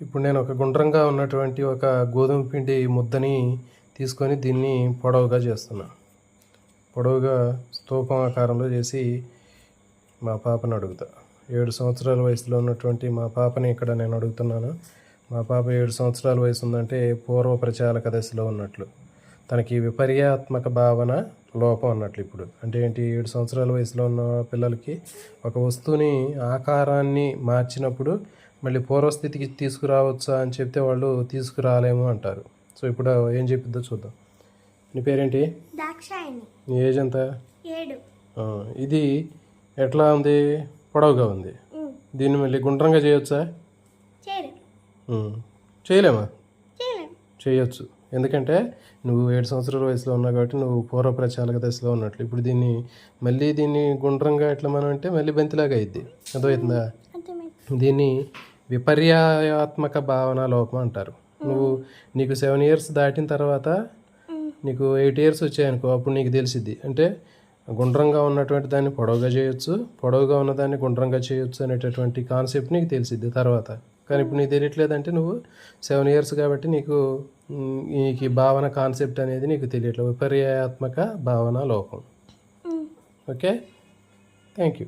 ఇప్పుడు నేను ఒక గుండ్రంగా ఉన్నటువంటి ఒక గోధుమ పిండి ముద్దని తీసుకొని దీన్ని పొడవుగా చేస్తున్నా. పొడవుగా స్తూపం ఆకారంలో చేసి మా పాపను అడుగుతా. ఏడు సంవత్సరాల వయసులో ఉన్నటువంటి మా పాపని ఇక్కడ నేను అడుగుతున్నాను. మా పాప ఏడు సంవత్సరాల వయసు ఉందంటే పూర్వ ప్రచారక దశలో ఉన్నట్లు. తనకి విపర్యాత్మక భావన లోపం అన్నట్లు ఇప్పుడు. అంటే ఏంటి? ఏడు సంవత్సరాల వయసులో ఉన్న పిల్లలకి ఒక వస్తువుని ఆకారాన్ని మార్చినప్పుడు మళ్ళీ పూర్వస్థితికి తీసుకురావచ్చా అని చెప్తే వాళ్ళు తీసుకురాలేము అంటారు. సో ఇప్పుడు ఏం చెప్పిద్దో చూద్దాం. నీ పేరేంటి? నీ ఏజ్ ఎంత? ఇది ఎట్లా ఉంది? పొడవుగా ఉంది. దీన్ని మళ్ళీ గుండ్రంగా చేయొచ్చా. చేయలేమా? చేయలేం. చేయొచ్చు. ఎందుకంటే నువ్వు ఏడు సంవత్సరాల వయసులో ఉన్నావు కాబట్టి నువ్వు పూర్వ ప్రచాలక దశలో ఉన్నట్లు. ఇప్పుడు దీన్ని మళ్ళీ దీన్ని గుండ్రంగా ఎట్లా మనం అంటే మళ్ళీ బంతిలాగా అయింది అర్థమవుతుందా? దీన్ని విపర్యాత్మక భావన లోపం అంటారు. నువ్వు నీకు సెవెన్ ఇయర్స్ దాటిన తర్వాత నీకు ఎయిట్ ఇయర్స్ వచ్చాయనుకో అప్పుడు నీకు తెలిసిద్ది. అంటే గుండ్రంగా ఉన్నటువంటి దాన్ని పొడవుగా చేయొచ్చు పొడవుగా ఉన్నదాన్ని గుండ్రంగా చేయొచ్చు అనేటటువంటి కాన్సెప్ట్ నీకు తెలిసిద్ది తర్వాత. కానీ ఇప్పుడు నీకు తెలియట్లేదంటే నువ్వు సెవెన్ ఇయర్స్ కాబట్టి నీకు నీకు ఈ భావన కాన్సెప్ట్ అనేది నీకు తెలియట్లేదు. విపర్యాత్మక భావన లోపం. ఓకే? Thank you